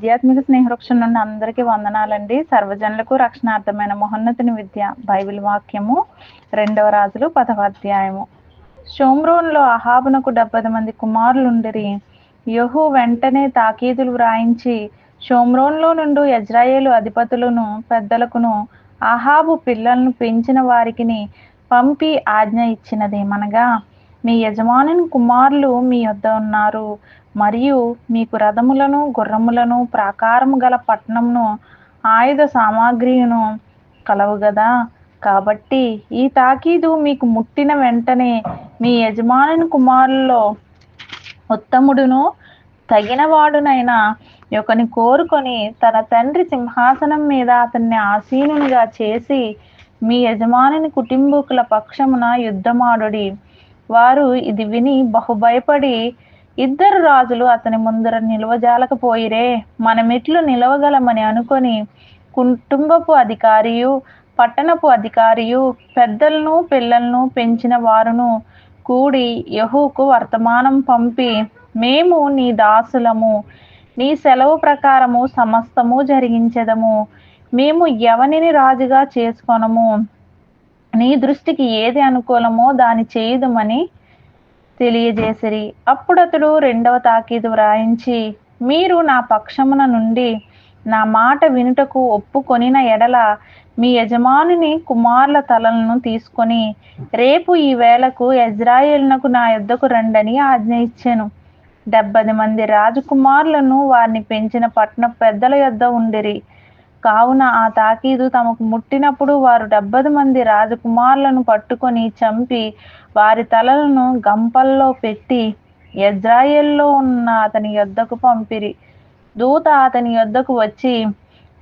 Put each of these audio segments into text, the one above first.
ఆధ్యాత్మిక స్నేహవృక్షం నుండి అందరికీ వందనాలండి. సర్వజనులకు రక్షణార్థమైన మహోన్నతుని విద్య బైబిల్ వాక్యము రెండవ రాజులు పదవ అధ్యాయము. షోమ్రోన్లో అహాబునకు డెబ్బై మంది కుమారులుండిరి. యహు వెంటనే తాకీదులు వ్రాయించి షోమ్రోన్లో నుండి యజ్రాయేలు అధిపతులను పెద్దలకును అహాబు పిల్లలను పెంచిన వారికిని పంపి ఆజ్ఞ ఇచ్చినదేమనగా మీ యజమానుని కుమారులు మీ వద్ద ఉన్నారు. మరియు మీకు రథములను గుర్రములను ప్రాకారము గల పట్టణమును ఆయుధ సామాగ్రిను కలవు గదా? కాబట్టి ఈ తాకీదు మీకు ముట్టిన వెంటనే మీ యజమానుని కుమారుల్లో ఉత్తముడును తగినవాడునైన ఒకని కోరుకొని తన తండ్రి సింహాసనం మీద అతన్ని ఆసీనునిగా చేసి మీ యజమానుని కుటుంబకుల పక్షమున యుద్ధమాడుడి. వారు ఇది విని బహుభయపడి ఇద్దరు రాజులు అతని ముందర నిలవజాలకపోయిరే మనమిట్లు నిలవగలమని అనుకొని కుటుంబపు అధికారియు పట్టణపు అధికారియు పెద్దలను పిల్లలను పెంచిన వారును కూడి యహూకు వర్తమానం పంపి మేము నీ దాసులము నీ సెలవు ప్రకారము సమస్తము జరిగించదము. మేము ఎవనిని రాజుగా చేసుకొనము. నీ దృష్టికి ఏది అనుకూలమో దాని చేయుదమని తెలియజేసిరి. అప్పుడతడు రెండవ తాకీదు వ్రాయించి మీరు నా పక్షమున నుండి నా మాట వినుటకు ఒప్పుకొనిన ఎడల మీ యజమానుని కుమారుల తలలను తీసుకొని రేపు ఈ వేళకు యజ్రాయేలునకు నా యుద్ధకు రండని ఆజ్ఞ ఇచ్చాను. డెబ్బది మంది రాజకుమారులను వారిని పెంచిన పట్టణ పెద్దల యొద్ద ఉండిరి. కావున ఆ తాకీదు తమకు ముట్టినప్పుడు వారు డెబ్బది మంది రాజకుమారులను పట్టుకొని చంపి వారి తలలను గంపల్లో పెట్టి ఎజ్రాయిల్లో ఉన్న అతని యొద్దకు పంపిరి. దూత అతని యొద్దకు వచ్చి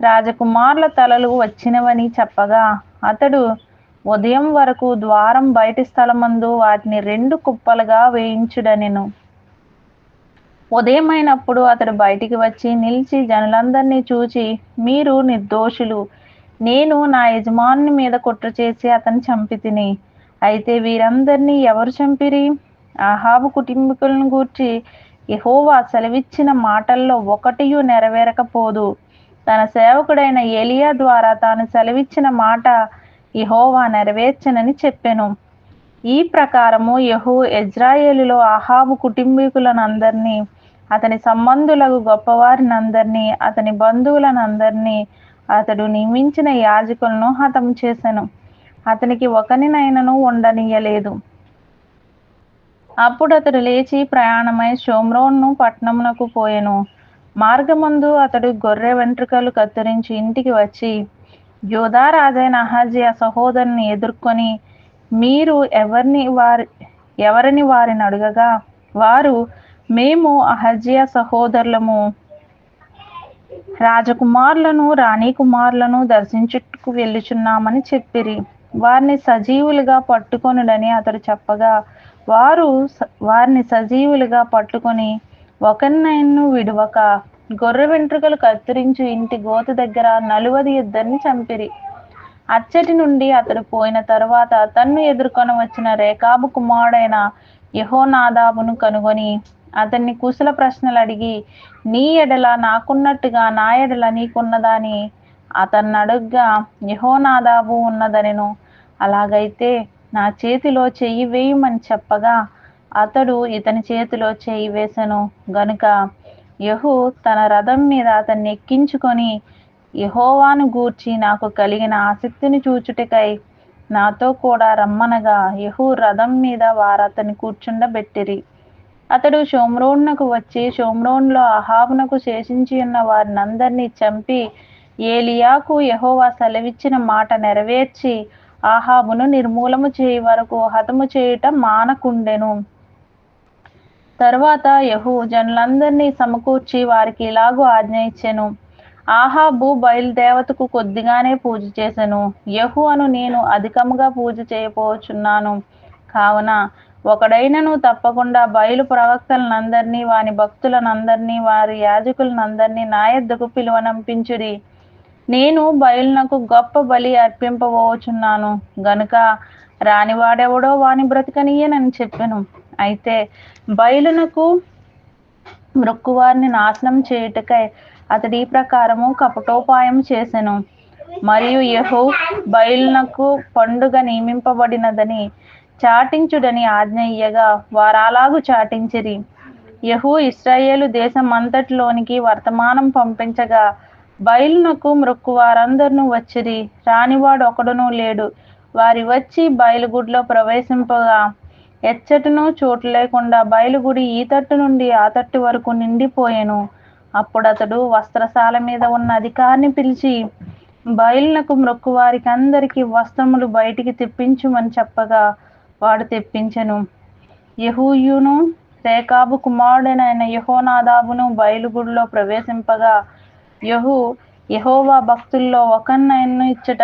రాజకుమారుల తలలు వచ్చినవని చెప్పగా అతడు ఉదయం వరకు ద్వారం బయటి స్థలమందు వాటిని రెండు కుప్పలుగా వేయించుడనెను. ఉదయమైనప్పుడు అతడు బయటికి వచ్చి నిలిచి జనులందరినీ చూచి మీరు నిర్దోషులు. నేను నా యజమాని మీద కుట్ర చేసి అతను చంపి తిని అయితే వీరందరినీ ఎవరు చంపిరి? ఆహాబు కుటుంబీకులను గూర్చి యహోవా సెలవిచ్చిన మాటల్లో ఒకటియు నెరవేరకపోదు. తన సేవకుడైన ఏలియా ద్వారా తాను సెలవిచ్చిన మాట యహోవా నెరవేర్చనని చెప్పెను. ఈ ప్రకారము యహో ఇజ్రాయేలులో అహాబు కుటుంబీకులనందరినీ అతని సంబంధులకు గొప్పవారినందరినీ అతని బంధువులనందరినీ అతడు నియమించిన యాజకులను హతం చేసెను. అతనికి ఒకనినైనను ఉండనీయలేదు. అప్పుడు అతడు లేచి ప్రయాణమై షోమ్రోన్ను పట్టణమునకు పోయెను. మార్గమందు అతడు గొర్రె వెంట్రుకలు కత్తిరించి ఇంటికి వచ్చి యోధారాజైన అహాజియా సహోదరుని ఎదుర్కొని మీరు ఎవరిని వారి ఎవరిని వారిని అడగగా? వారు మేము అహజ్యా సహోదరులము. రాజకుమారులను రాణి కుమారులను దర్శించుటకు వెళ్ళుచున్నామని చెప్పిరి. వారిని సజీవులుగా పట్టుకొనుడని అతడు చెప్పగా వారు వారిని సజీవులుగా పట్టుకొని ఒకరినైను విడువక గొర్రె వెంట్రుకలు కత్తిరించు ఇంటి గోత దగ్గర నలువది ఇద్దరిని చంపిరి. అచ్చటి నుండి అతడు పోయిన తరువాత తన్ను ఎదుర్కొని వచ్చిన రేకాబు కుమారుడైన యహోనాదాబును కనుగొని అతన్ని కుశల ప్రశ్నలు అడిగి నీ ఎడల నాకున్నట్టుగా నా ఎడల నీకున్నదాని అతన్ని అడుగ్గా యహోనాదాబు ఉన్నదనెను. అలాగైతే నా చేతిలో చెయ్యి వేయమని చెప్పగా అతడు ఇతని చేతిలో చేయి వేసెను. గనుక యహు తన రథం మీద అతన్ని ఎక్కించుకొని యహోవాను గూర్చి నాకు కలిగిన ఆసక్తిని చూచుటకై నాతో కూడా రమ్మనగా యహు రథం మీద వారు కూర్చుండబెట్టిరి. అతడు షోమ్రోన్నకు వచ్చి షోమ్రోన్లో అహాబునకు శేషించి ఉన్న వారినందరినీ చంపి ఏలియాకు యహోవా సెలవిచ్చిన మాట నెరవేర్చి ఆహాబును నిర్మూలము చేయి వరకు హతము చేయుట మానకుండెను. తరువాత యహు జనులందరినీ సమకూర్చి వారికి ఇలాగూ ఆజ్ఞ ఇచ్చెను. ఆహాబు బయలుదేవతకు కొద్దిగానే పూజ చేసెను. యహు అను నేను అధికముగా పూజ చేయపోచున్నాను కావున ఒకడైనను తప్పకుండా బయలు ప్రవక్తలనందరినీ వాని భక్తులనందరినీ వారి యాజకులనందరినీ నా యొద్దకు పిలువనంపించుడి. నేను బయలునకు గొప్ప బలి అర్పింపబోచున్నాను. గనుక రానివాడెవడో వాని బ్రతకనీయనని చెప్పాను. అయితే బయలునకు మృక్కువారిని నాశనం చేయుటకై అతడి ఈ ప్రకారము కపటోపాయం చేసెను. మరియు యహో బయలునకు పండుగ నియమింపబడినదని చాటించుడని ఆజ్ఞ ఇయ్యగా వారు చాటించిరి. యహూ ఇస్రాయేలు దేశం అంతటిలోనికి వర్తమానం పంపించగా బయలునకు మృక్కు వారందరూ వచ్చిరి. రానివాడు ఒకడునూ లేడు. వారి వచ్చి బయలుగుడిలో ప్రవేశింపగా ఎచ్చటను చోటు లేకుండా బయలుగుడి ఈ తట్టు నుండి ఆ తట్టు వరకు నిండిపోయాను. అప్పుడు అతడు వస్త్రశాల మీద ఉన్న అధికారిని పిలిచి బయలునకు మృక్కు వారికి అందరికీ వస్త్రములు బయటికి తెప్పించుమని చెప్పగా వాడు తెప్పించెను. యహూయును రేకాబు కుమారుడైన యహోనాదాబును బయలుగుడిలో ప్రవేశింపగా యహు యహోవా భక్తుల్లో ఒకన్నయన్ను ఇచ్చట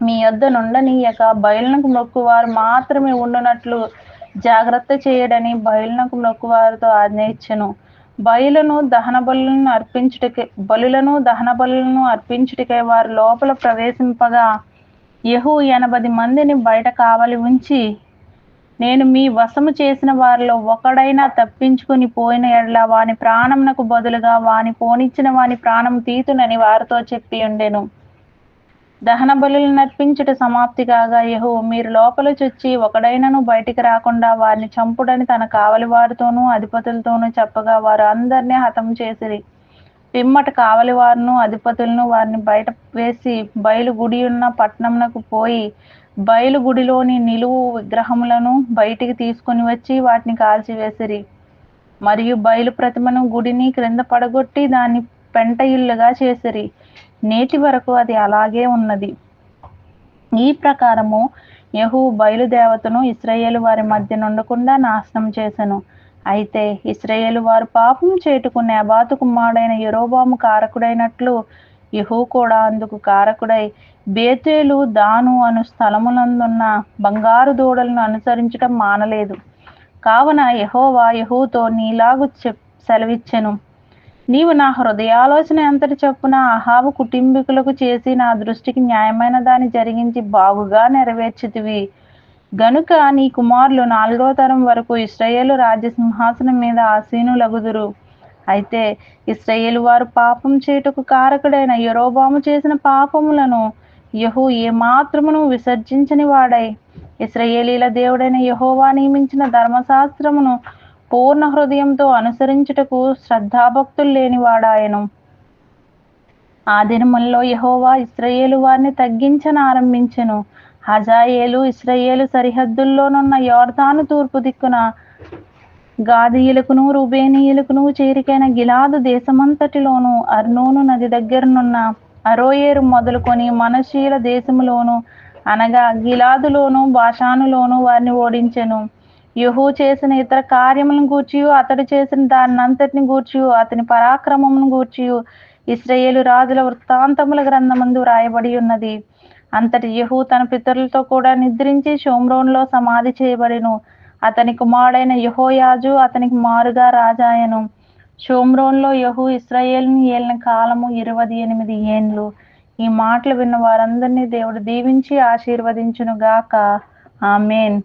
మీ యొద్ద నుండనీయక బయలునకు మొక్కువారు మాత్రమే ఉండునట్లు జాగ్రత్త చేయడని బయలునకు మొక్కువారితో ఆజ్ఞ ఇచ్చెను బయలును దహన బలులను అర్పించుటకే బలులను దహన బలులను అర్పించుటకే వారు లోపల ప్రవేశింపగా యహు ఎనభై మందిని బయట కావలి ఉంచి నేను మీ వశము చేసిన వారిలో ఒకడైనా తప్పించుకుని పోయిన ఎడల వాని ప్రాణమునకు బదులుగా వాని పోనిచ్చిన వాని ప్రాణం తీతునని వారితో చెప్పి ఉండెను. దహన బలులు నర్పించుట సమాప్తి కాగా యహు మీరు లోపల చొచ్చి ఒకడైనను బయటికి రాకుండా వారిని చంపుడని తన కావలి వారితోనూ అధిపతులతోనూ చెప్పగా వారు అందరినీ హతం చేసిరి. పిమ్మట కావలి వారును అధిపతులను వారిని బయట వేసి బయలు గుడి ఉన్న పట్టణంనకు పోయి బయలు గుడిలోని నిలువు విగ్రహములను బయటికి తీసుకొని వచ్చి వాటిని కాల్చివేసిరి. మరియు బయలు ప్రతిమను గుడిని క్రింద పడగొట్టి దాన్ని పెంట ఇల్లుగా చేసిరి. నేటి వరకు అది అలాగే ఉన్నది. ఈ ప్రకారము యహు బయలుదేవతను ఇస్రాయేలు వారి మధ్య నుండకుండా నాశనం చేసెను. అయితే ఇస్రాయేలు వారు పాపం చేటుకు అబాతు కుమారుడైన యరోబాము కారకుడైనట్లు యహూ కూడా అందుకు కారకుడై బేతేలు దాను అను స్థలములందున్న బంగారు దూడలను అనుసరించడం మానలేదు. కావున యహోవా యహూతో నీలాగు చెప్ సెలవిచ్చెను. నీవు నా హృదయాలోచన ఎంతటి చొప్పున అహాబు కుటుంబీకులకు చేసి నా దృష్టికి న్యాయమైన దాన్ని జరిగించి బాగుగా నెరవేర్చితివి. గనుక నీ కుమారులు నాలుగో తరం వరకు ఇస్రాయేలు రాజ్య సింహాసనం మీద ఆసీనులగుదురు. అయితే ఇస్రాయేలు వారు పాపం చేటుకు కారకుడైన యరోబాము చేసిన పాపములను యహు ఏమాత్రమును విసర్జించని వాడై ఇస్రయేలీల దేవుడైన యహోవా నియమించిన ధర్మశాస్త్రమును పూర్ణ హృదయంతో అనుసరించుటకు శ్రద్ధాభక్తులు లేనివాడాయను ఆ దినముల్లో యహోవా ఇస్రయేలు వారిని తగ్గించని ఆరంభించెను హజాయేలు ఇస్రయేలు సరిహద్దుల్లోనున్న యోర్ధాను తూర్పు దిక్కున గాదీయులకును రుబేనీయులకును చేరికైన గిలాదు దేశమంతటిలోను అర్నోను నది దగ్గరనున్న అరోయేరు మొదలుకొని మనశీల దేశములోను అనగా గిలాదులోను భాషానులోను వారిని ఓడించెను. యహూ చేసిన ఇతర కార్యములను గూర్చి అతడు చేసిన దాన్నంతటిని గూర్చి అతని పరాక్రమమును గూర్చి ఇస్రయేలు రాజుల వృత్తాంతముల గ్రంథమందు రాయబడి ఉన్నది అంతటి యహూ తన పితరులతో కూడా నిద్రించి షోమ్రోన్లో సమాధి చేయబడిను. అతని కుమారుడైన యహోయాజు అతనికి మారుగా రాజాయను. షోమ్రోన్లో యహూ ఇస్రాయేల్ని ఏలిన కాలము ఇరవై ఎనిమిది ఏండ్లు. ఈ మాటలు విన్న వారందరినీ దేవుడు దీవించి ఆశీర్వదించును గాక ఆమెన్.